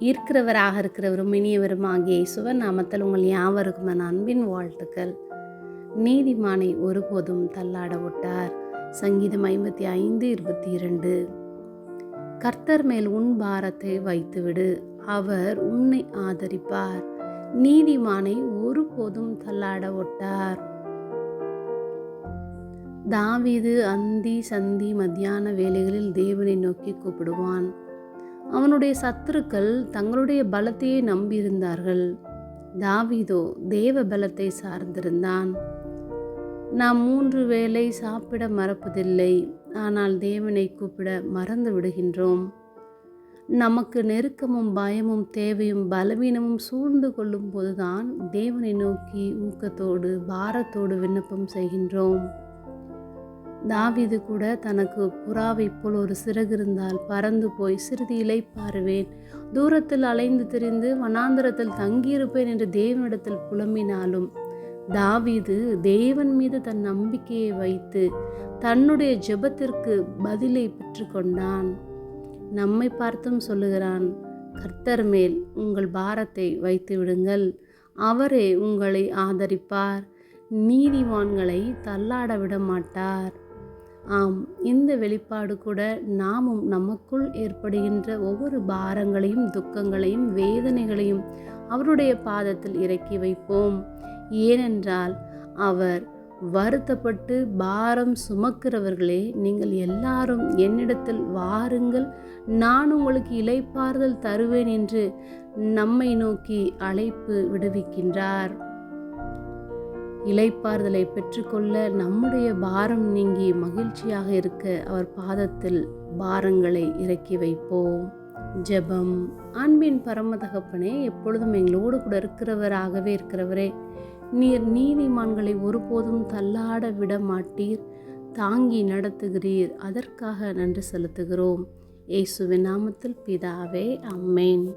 இருக்கிறவராக இருக்கிறவரும் இனியவரும் ஆகிய இயேசுவ நாமத்தில் உங்கள் யாவருக்கும் என் அன்பின் வாழ்த்துக்கள். நீதிமானை ஒருபோதும் தள்ளாட விட்டார். சங்கீதம் ஐம்பத்தி ஐந்து இருபத்தி இரண்டு. கர்த்தர் மேல் உன் பாரத்தை வைத்துவிடு அவர் உன்னை ஆதரிப்பார். நீதிமானை ஒருபோதும் தள்ளாட ஒட்டார் தாவீது அந்தி சந்தி மத்தியான வேலைகளில் தேவனை நோக்கி கூப்பிடுவான். அவனுடைய சத்துருக்கள் தங்களுடைய பலத்தையே நம்பியிருந்தார்கள். தாவிதோ தேவ பலத்தை சார்ந்திருந்தான். நாம் மூன்று வேளை சாப்பிட மறப்பதில்லை ஆனால் தேவனை கூப்பிட மறந்து விடுகின்றோம். நமக்கு நெருக்கமும் பயமும் தேவையும் பலவீனமும் சூழ்ந்து கொள்ளும் போதுதான் தேவனை நோக்கி ஊக்கத்தோடு பாரத்தோடு விண்ணப்பம் செய்கின்றோம். தாவீது கூட தனக்கு புறாவைப் போல் ஒரு சிறகு இருந்தால் பறந்து போய் சிறிது இலைப்பாருவேன் தூரத்தில் அலைந்து திரிந்து வனாந்தரத்தில் தங்கியிருப்பேன் என்று தேவனிடத்தில் புலம்பினாலும் தாவீது தேவன் மீது தன் நம்பிக்கையை வைத்து தன்னுடைய ஜெபத்திற்கு பதிலை பெற்றுக்கொண்டான் நம்மை பார்த்தும் சொல்லுகிறான் கர்த்தர் மேல் உங்கள் பாரத்தை வைத்து விடுங்கள். அவரே உங்களை ஆதரிப்பார். நீதிவான்களை தள்ளாட விட மாட்டார் ஆம் இந்த வெளிப்பாடு கூட நாமும் நமக்குள் ஏற்படுகின்ற ஒவ்வொரு பாரங்களையும் துக்கங்களையும் வேதனைகளையும் அவருடைய பாதத்தில் இறக்கி வைப்போம். ஏனென்றால் அவர் வருத்தப்பட்டு பாரம் சுமக்கிறவர்களே நீங்கள் எல்லாரும் என்னிடத்தில் வாருங்கள் நான் உங்களுக்கு இலைப்பாறுதல் தருவேன் என்று நம்மை நோக்கி அழைப்பு விடுவிக்கின்றார். இலைப்பாறுதலை பெற்றுக்கொள்ள நம்முடைய பாரம் நீங்கி மகிழ்ச்சியாக இருக்க அவர் பாதத்தில் பாரங்களை இறக்கி வைப்போம். ஜெபம். அன்பின் பரமதகப்பனே எப்பொழுதும் எங்களோடு கூட இருக்கிறவராகவே இருக்கிறவரே நீர் நீதிமான்களை ஒருபோதும் தள்ளாட விட மாட்டீர். தாங்கி நடத்துகிறீர். அதற்காக நன்றி செலுத்துகிறோம். இயேசுவின் நாமத்தில் பிதாவே அம்மேன்.